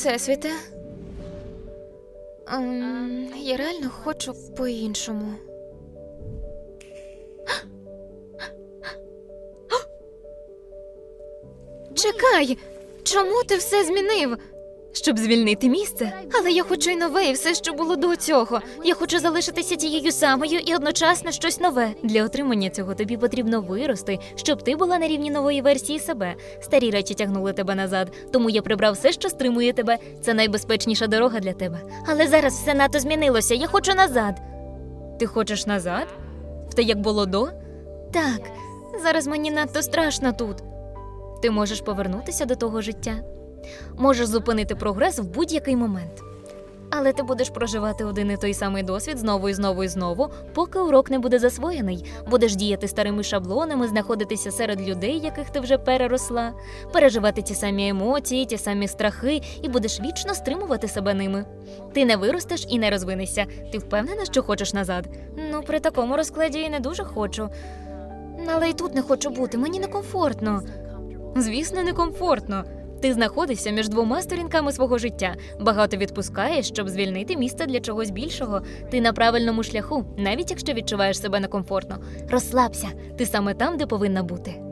Всесвіте. Ем, я реально хочу по-іншому. Чекай! Чому ти все змінив? Щоб звільнити місце, але я хочу й нове, і все, що було до цього. Я хочу залишитися тією самою і одночасно щось нове. Для отримання цього тобі потрібно вирости, щоб ти була на рівні нової версії себе. Старі речі тягнули тебе назад, тому я прибрав все, що стримує тебе. Це найбезпечніша дорога для тебе. Але зараз все надто змінилося. Я хочу назад. Ти хочеш назад? В те, як було до? Так, зараз мені надто страшно тут. Ти можеш повернутися до того життя. Можеш зупинити прогрес в будь-який момент. Але ти будеш проживати один і той самий досвід знову і знову і знову, поки урок не буде засвоєний. Будеш діяти старими шаблонами, знаходитися серед людей, яких ти вже переросла, переживати ті самі емоції, ті самі страхи, і будеш вічно стримувати себе ними. Ти не виростеш і не розвинешся. Ти впевнена, що хочеш назад? Ну, при такому розкладі я не дуже хочу. Але й тут не хочу бути, мені некомфортно. Звісно, некомфортно. Ти знаходишся між двома сторінками свого життя, багато відпускаєш, щоб звільнити місце для чогось більшого. Ти на правильному шляху, навіть якщо відчуваєш себе некомфортно. Розслабся, ти саме там, де повинна бути.